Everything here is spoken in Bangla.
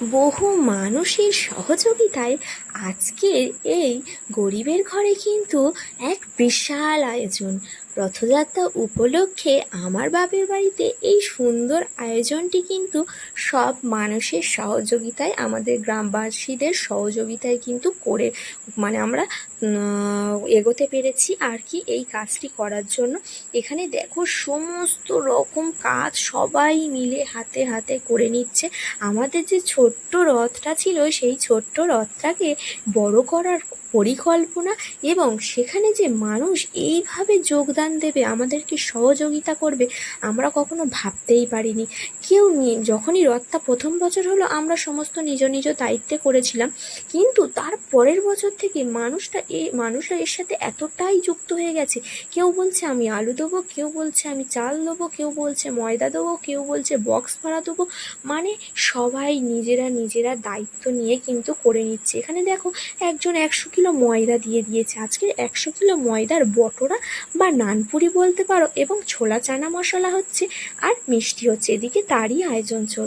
বহু মানুষের সহযোগিতায় আজকের এই গরিবের ঘরে কিন্তু এক বিশাল আয়োজন। রথযাত্রা উপলক্ষে আমার বাপের বাড়িতে এই সুন্দর আয়োজনটি কিন্তু সব মানুষের সহযোগিতায়, আমাদের গ্রামবাসীদের সহযোগিতায় কিন্তু করে মানে আমরা এগোতে পেরেছি আর কি এই কাজটি করার জন্য। এখানে দেখো সমস্ত রকম কাজ সবাই মিলে হাতে হাতে করে নিচ্ছে। আমাদের যে ছোট্ট রথটা ছিল, সেই ছোট্ট রথটাকে বড় করার পরিকল্পনা এবং সেখানে যে মানুষ এইভাবে যোগদান দেবে, আমাদেরকে সহযোগিতা করবে, আমরা কখনো ভাবতেই পারিনি। কেউ নি- যখনই রথটা প্রথম বছর হলো, আমরা সমস্ত নিজ নিজ দায়িত্বে করেছিলাম, কিন্তু তার পরের বছর থেকে মানুষটা এ, মানুষরা এর সাথে এতটাই যুক্ত হয়ে গেছে। কেউ বলছে, আমি আলু দেবো কেউ বলছে, আমি চাল দেবো কেউ বলছে, ময়দা দেবো কেউ বলছে, বক্স ভাড়া দেবো মানে সবাই নিজেরা নিজেরা দায়িত্ব নিয়ে কিন্তু করে নিচ্ছে। এখানে দেখো, একজন একশো কিলো ময়দা দিয়ে দিয়েছে। আজকে একশো কিলো ময়দার বটরা বা নানপুরি বলতে পারো এবং ছোলা, চানা মশলা হচ্ছে আর মিষ্টি হচ্ছে। এদিকে তারই আয়োজন চলছে